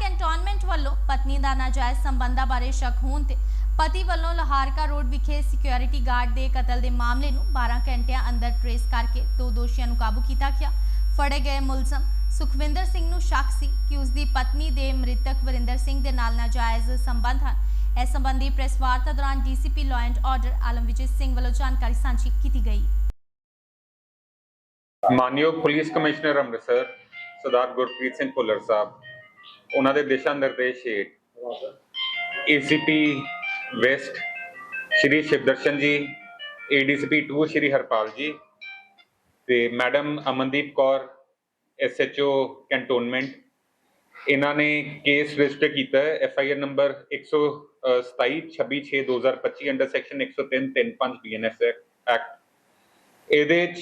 Cantonment ਵੱਲੋਂ ਪਤਨੀ ਦਾ ਨਾਜਾਇਜ਼ ਸੰਬੰਧਾਂ ਬਾਰੇ ਸ਼ੱਕ ਹੋਣ ਤੇ ਪਤੀ ਵੱਲੋਂ ਲੋਹਾਰਕਾ ਰੋਡ ਵਿਖੇ ਸਿਕਿਉਰਿਟੀ ਗਾਰਡ ਦੇ ਕਤਲ ਦੇ ਮਾਮਲੇ ਨੂੰ 12 ਘੰਟਿਆਂ ਅੰਦਰ ਟਰੇਸ ਕਰਕੇ ਦੋ ਦੋਸ਼ੀਆਂ ਨੂੰ ਕਾਬੂ ਕੀਤਾ ਗਿਆ। ਫੜੇ ਗਏ ਮੁਲਜ਼ਮ ਸੁਖਵਿੰਦਰ ਸਿੰਘ ਨੂੰ ਸ਼ੱਕ ਸੀ ਕਿ ਉਸ ਦੀ ਪਤਨੀ ਦੇ ਮ੍ਰਿਤਕ ਵਰਿੰਦਰ ਸਿੰਘ ਦੇ ਨਾਲ ਨਾਜਾਇਜ਼ ਸੰਬੰਧ ਹਨ। ਇਸ ਸੰਬੰਧੀ ਪ੍ਰੈਸ ਵਾਰਤਾ ਦੌਰਾਨ DCP law and order Alamvijit Singh ਵੱਲੋਂ ਜਾਣਕਾਰੀ ਸਾਂਝੀ ਕੀਤੀ ਗਈ। ਮਾਨਯੋਗ ਪੁਲਿਸ ਕਮਿਸ਼ਨਰ ਅੰਮ੍ਰਿਤਸਰ ਸਰਦਾਰ ਗੁਰਪ੍ਰੀਤ ਸਿੰਘ ਭੁੱਲਰ ਸਾਹਿਬ ਉਹਨਾਂ ਦੇ ਦਿਸ਼ਾ ਨਿਰਦੇਸ਼ ਹੇਠ ਏਸੀਪੀ ਵੈਸਟ ਸ਼੍ਰੀ ਸ਼ਿਵਦਰਸ਼ਨ ਜੀ, ਏਡੀਸੀਪੀ 2 ਸ਼੍ਰੀ ਹਰਪਾਲ ਜੀ ਤੇ madam Amandeep Kaur, SHO cantonment. ਇਹਨਾਂ ਨੇ ਕੇਸ ਰਜਿਸਟਰ ਕੀਤਾ ਹੈ, FIR number 127 26 2025 under section 103 35 BNS act. ਇਹਦੇ ਚ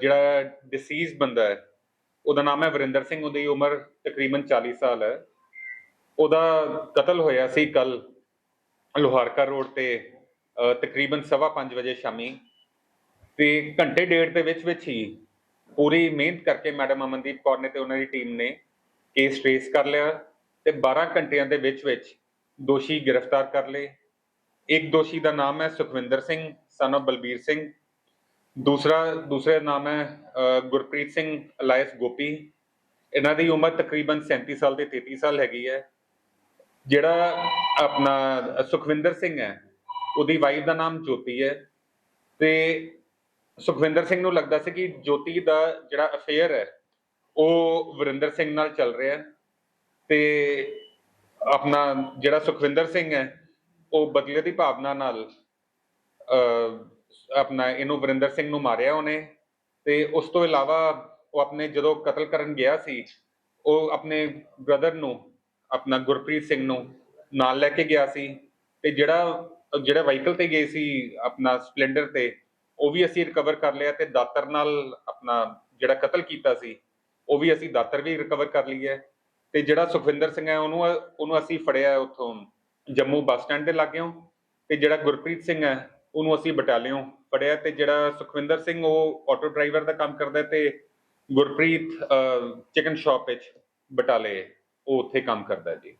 ਜਿਹੜਾ ਡਿਸੀਜ਼ ਬੰਦਾ ਹੈ ਉਹਦਾ ਨਾਮ ਹੈ ਵਰਿੰਦਰ ਸਿੰਘ ਉਹਦੀ ਉਮਰ ਤਕਰੀਬਨ 40 ਸਾਲ ਹੈ। ਉਹਦਾ ਕਤਲ ਹੋਇਆ ਸੀ ਕੱਲ ਲੋਹਾਰਕਾ ਰੋਡ ਤੇ ਅਹ, ਤਕਰੀਬਨ 5:30 ਵਜੇ ਸ਼ਾਮੀ। ਤੇ ਘੰਟੇ ਡੇਢ ਦੇ ਵਿੱਚ ਵਿੱਚ ਹੀ ਪੂਰੀ ਮਿਹਨਤ ਕਰਕੇ ਮੈਡਮ ਅਮਨਦੀਪ ਕੌਰ ਨੇ ਤੇ ਉਹਨਾਂ ਦੀ ਟੀਮ ਨੇ ਕੇਸ ਟ੍ਰੇਸ ਕਰ ਲਿਆ ਤੇ 12 ਘੰਟਿਆਂ ਦੇ ਵਿੱਚ ਵਿੱਚ ਦੋਸ਼ੀ ਗ੍ਰਿਫਤਾਰ ਕਰ ਲਏ। ਇੱਕ ਦੋਸ਼ੀ ਦਾ ਨਾਮ ਹੈ ਸੁਖਵਿੰਦਰ ਸਿੰਘ ਸਨ of ਬਲਬੀਰ ਸਿੰਘ। ਦੂਸਰਾ ਦੂਸਰਾ ਨਾਮ ਹੈ ਗੁਰਪ੍ਰੀਤ ਸਿੰਘ ਅਲਾਇਸ ਗੋਪੀ। ਇਹਨਾਂ ਦੀ ਉਮਰ ਤਕਰੀਬਨ 37 ਸਾਲ ਤੇ 33 ਸਾਲ ਹੈਗੀ ਹੈ। ਜਿਹੜਾ ਆਪਣਾ ਸੁਖਵਿੰਦਰ ਸਿੰਘ ਹੈ, ਉਹਦੀ ਵਾਈਫ ਦਾ ਨਾਮ ਜੋਤੀ ਹੈ। ਤੇ ਸੁਖਵਿੰਦਰ ਸਿੰਘ ਨੂੰ ਲੱਗਦਾ ਸੀ ਕਿ ਜੋਤੀ ਦਾ ਜਿਹੜਾ ਅਫੇਅਰ ਹੈ, ਉਹ ਵਰਿੰਦਰ ਸਿੰਘ ਨਾਲ ਚੱਲ ਰਿਹਾ ਹੈ। ਤੇ ਆਪਣਾ ਜਿਹੜਾ ਸੁਖਵਿੰਦਰ ਸਿੰਘ ਹੈ, ਉਹ ਬਦਲੇ ਦੀ ਭਾਵਨਾ ਨਾਲ ਆਪਣਾ ਇਹਨੂੰ ਵਰਿੰਦਰ ਸਿੰਘ ਨੂੰ ਮਾਰਿਆ ਉਹਨੇ ਤੇ ਉਸ ਤੋਂ ਇਲਾਵਾ ਉਹ ਆਪਣੇ ਜਦੋਂ ਕਤਲ ਕਰਨ ਗਿਆ ਸੀ, ਉਹ ਆਪਣੇ ਬ੍ਰਦਰ ਨੂੰ, ਆਪਣਾ ਗੁਰਪ੍ਰੀਤ ਸਿੰਘ ਨੂੰ ਨਾਲ ਲੈ ਕੇ ਗਿਆ ਸੀ ਤੇ ਜਿਹੜਾ ਜਿਹੜਾ ਵਹੀਕਲ ਤੇ ਗਏ ਸੀ ਆਪਣਾ ਸਪਲੈਂਡਰ ਤੇ, ਉਹ ਵੀ ਅਸੀਂ ਰਿਕਵਰ ਕਰ ਲਿਆ ਤੇ ਦਾਤਰ ਨਾਲ ਆਪਣਾ ਜਿਹੜਾ ਕਤਲ ਕੀਤਾ ਸੀ, ਉਹ ਵੀ ਅਸੀਂ ਦਾਤਰ ਵੀ ਰਿਕਵਰ ਕਰ ਲਈ ਹੈ ਤੇ ਜਿਹੜਾ ਸੁਖਵਿੰਦਰ ਸਿੰਘ ਹੈ ਉਹਨੂੰ ਉਹਨੂੰ ਅਸੀਂ ਫੜਿਆ ਉੱਥੋਂ ਜੰਮੂ ਬੱਸ ਸਟੈਂਡ ਦੇ ਲਾਗਿਓਂ ਤੇ ਜਿਹੜਾ ਗੁਰਪ੍ਰੀਤ ਸਿੰਘ ਹੈ ਉਹਨੂੰ ਅਸੀਂ ਬਟਾਲਿਓਂ ਫੜਿਆ ਤੇ ਜਿਹੜਾ ਸੁਖਵਿੰਦਰ ਸਿੰਘ, ਉਹ ਆਟੋ ਡਰਾਈਵਰ ਦਾ ਕੰਮ ਕਰਦਾ ਤੇ ਗੁਰਪ੍ਰੀਤ ਚਿਕਨ ਸ਼ਾਪ ਵਿੱਚ ਬਟਾਲੇ, ਉਹ ਉੱਥੇ ਕੰਮ ਕਰਦਾ ਜੀ।